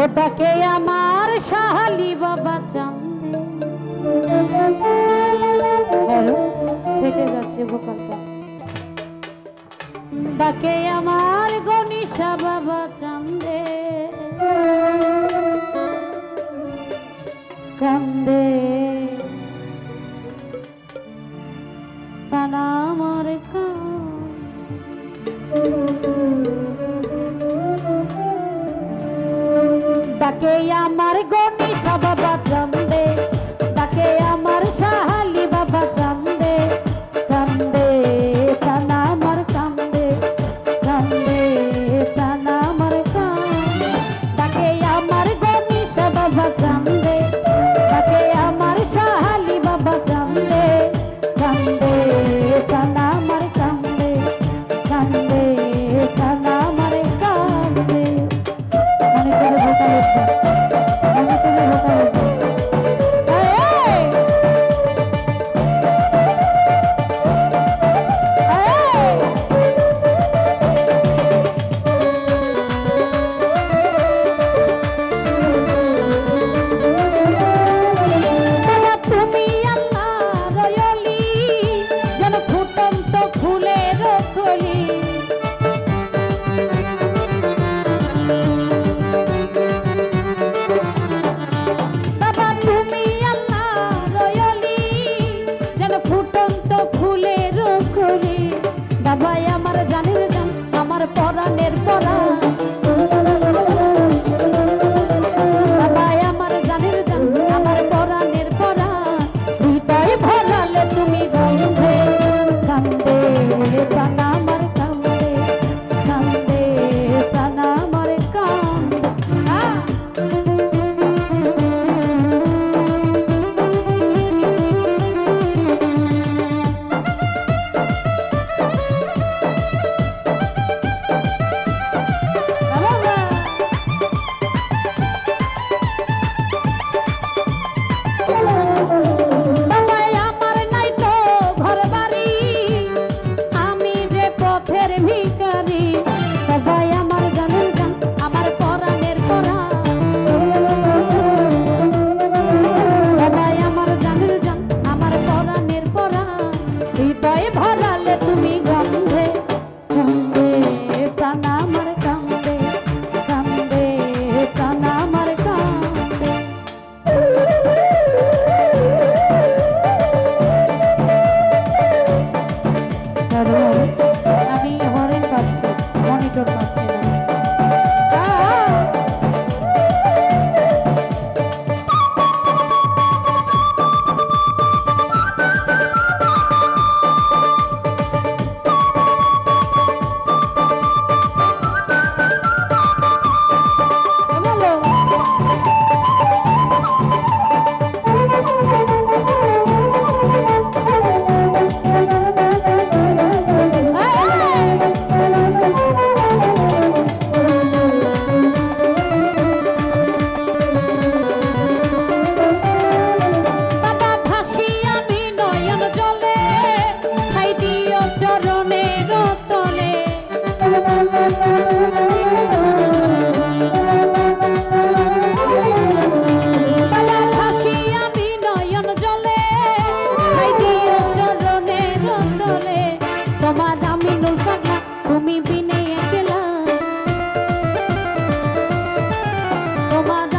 ওটাকে আমার সাহালি বাবা চান্দে ফেটে যাচ্ছে বোকাটা তাকে আমার গণিসা বাবা চান্দে কান্দে। তাকে আমার গণি বাবা চান্দে তাকে আমার সাহালি বাবা চান্দে কান্দে প্রাণ আমার কান্দে কান্দে প্রাণ আমার কান্দে তাকে আমার গণি বাবা চান্দে What?